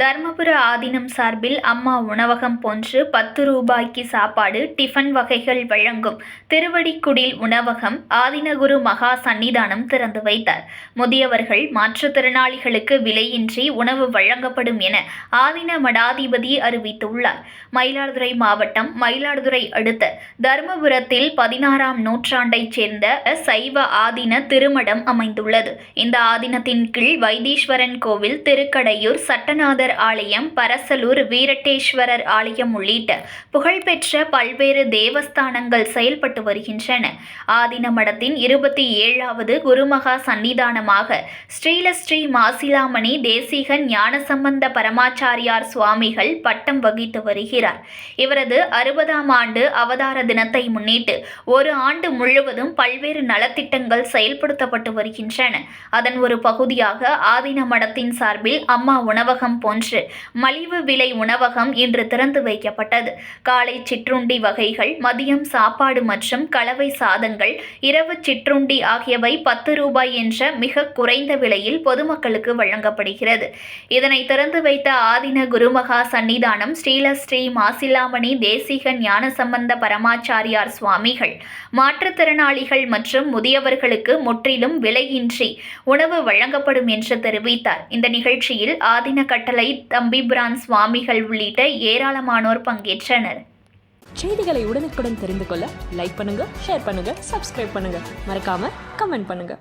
தருமபுர ஆதீனம் சார்பில் அம்மா உணவகம் போன்று பத்து ரூபாய்க்கு சாப்பாடு டிஃபன் வகைகள் வழங்கும் திருவடிக்குடில் உணவகம் ஆதினகுரு மகா சன்னிதானம் திறந்து வைத்தார். முதியவர்கள் மாற்றுத்திறனாளிகளுக்கு விலையின்றி உணவு வழங்கப்படும் என ஆதீன மடாதிபதி அறிவித்துள்ளார். மயிலாடுதுறை மாவட்டம் மயிலாடுதுறை அடுத்த தருமபுரத்தில் பதினாறாம் நூற்றாண்டைச் சேர்ந்த சைவ ஆதீன திருமடம் அமைந்துள்ளது. இந்த ஆதீனத்தின் கீழ் வைத்தீஸ்வரன் கோவில் திருக்கடையூர் சட்டநாதர் ஆலயம் பரசலூர் வீரட்டேஸ்வரர் ஆலயம் உள்ளிட்ட புகழ்பெற்ற பல்வேறு தேவஸ்தானங்கள் செயல்பட்டு வருகின்றன. ஆதின மடத்தின் இருபத்தி ஏழாவது குருமகா சன்னிதானமாக ஸ்ரீலஸ்ரீ மாசிலாமணி தேசிக ஞானசம்பந்த பரமாச்சாரியார் சுவாமிகள் பட்டம் வகித்து வருகிறார். இவரது அறுபதாம் ஆண்டு அவதார தினத்தை முன்னிட்டு ஒரு ஆண்டு முழுவதும் பல்வேறு நலத்திட்டங்கள் செயல்படுத்தப்பட்டு வருகின்றன. அதன் ஒரு பகுதியாக ஆதின மடத்தின் சார்பில் அம்மா உணவகம் போன்ற மலிவு விலை உணவகம் இன்று திறந்து வைக்கப்பட்டது. காலை சிற்றுண்டி வகைகள் மதியம் சாப்பாடு மற்றும் கலவை சாதங்கள் இரவு சிற்றுண்டி ஆகியவை பத்து ரூபாய் என்ற மிக குறைந்த விலையில் பொதுமக்களுக்கு வழங்கப்படுகிறது. இதனை திறந்து வைத்த ஆதின குருமகா சன்னிதானம் ஸ்ரீலஸ்ரீ மாசிலாமணி தேசிக ஞானசம்பந்த பரமாச்சாரியார் சுவாமிகள். மாற்றுத்திறனாளிகள் மற்றும் முதியவர்களுக்கு முற்றிலும் விலையின்றி உணவு வழங்கப்படும் என்று தெரிவித்தார். இந்த நிகழ்ச்சியில் ஆதின கட்டளை தம்பிபிரான் சுவாமிகள் உள்ளிட்ட ஏராளமானோர் பங்கேற்றனர். செய்திகளை உடனுக்குடன் தெரிந்து கொள்ள லைக் பண்ணுங்க ஷேர் பண்ணுங்க சப்ஸ்கிரைப் பண்ணுங்க. மறக்காம கமெண்ட் பண்ணுங்க.